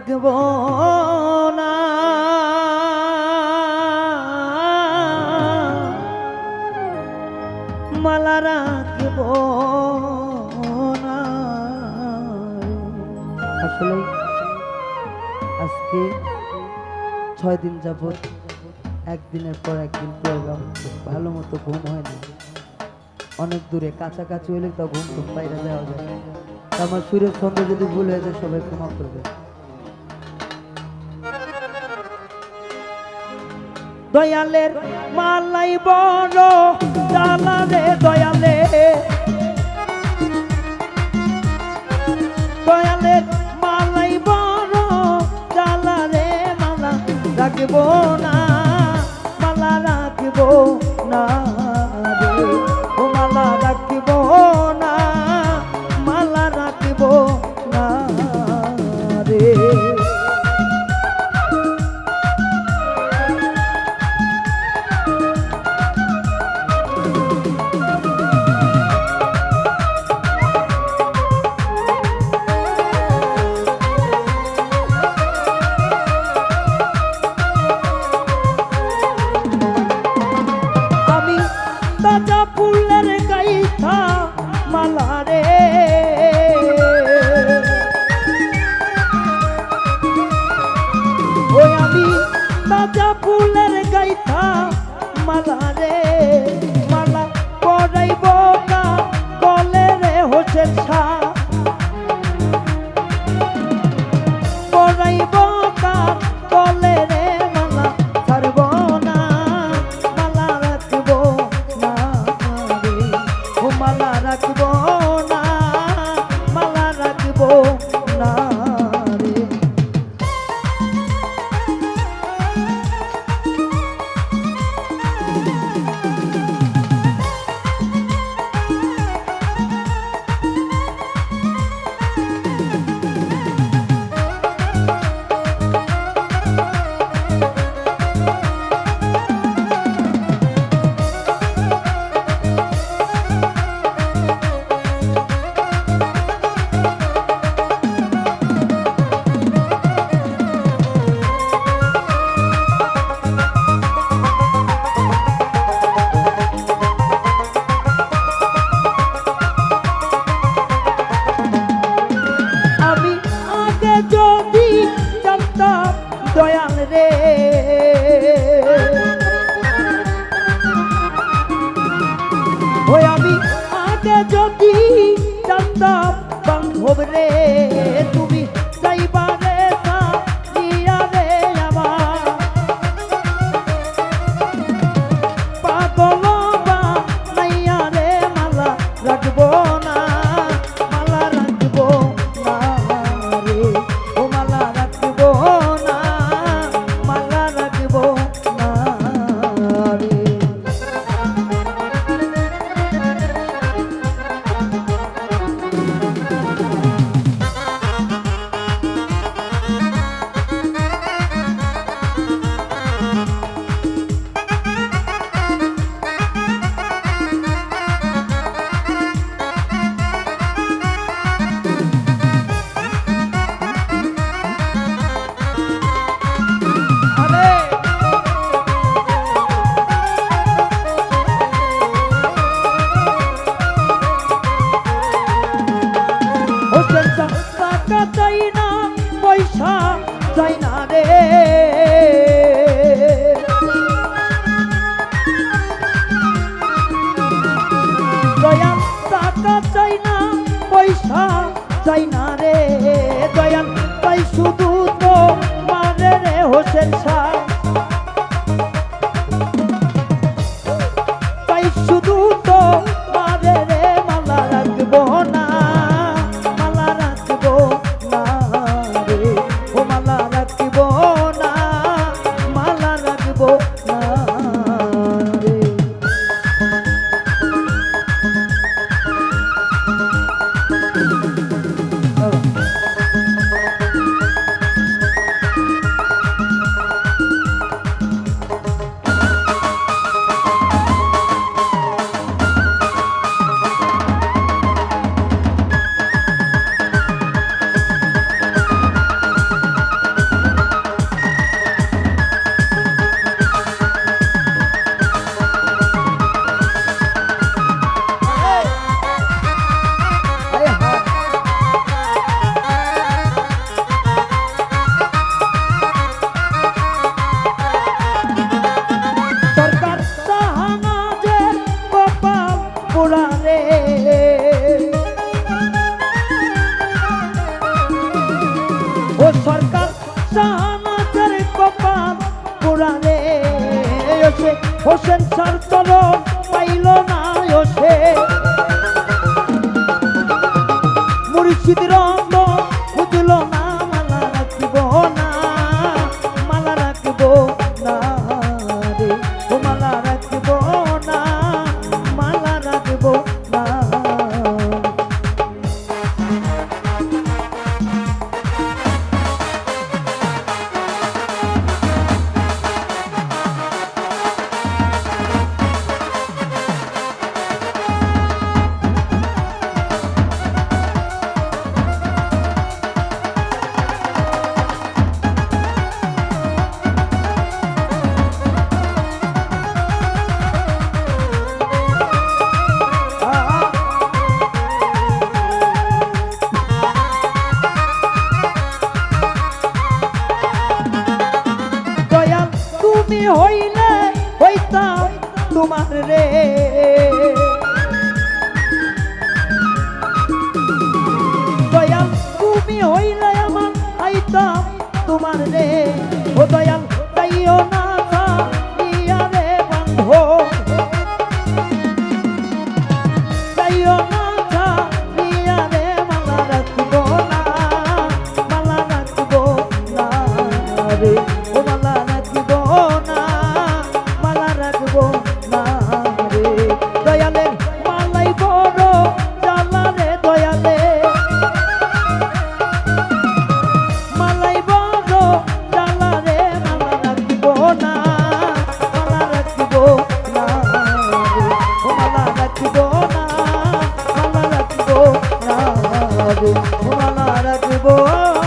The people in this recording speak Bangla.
রাখব না। মালা রাখব আসলে আজকে ছয় দিন যাবত একদিনের পর একদিন প্রোগ্রাম ভালো মতো ঘুম হয়নি। অনেক দূরে কাছাকাছি হলে তো ঘুম ঘুম বাইরে যাওয়া যায়। আমার সুরের ছন্দ যদি ভুল হয়ে যায়, সবাই ক্ষমা করবে। দয়ালের মালাই বড় জ্বালা রে দয়ালে। দয়ালের মালাই বড় জ্বালা রে মালা রাখব না। তাজা ফুলের গাইথা মালা রে যদি জানতাম দয়াল রে। ওই আমি আগে যদি জানতাম বান্ধব রে। চাই না পয়সা চাই না রে। দয়াল টাকা চাই পয়সা চাই রে। দয়াল তাই শুধু তো মারে রে হোসেন শাহ। কাছে হোসেন স্যার চরণ পাইল না সে মুর্শিদ রঙ্গ না tarde. পারব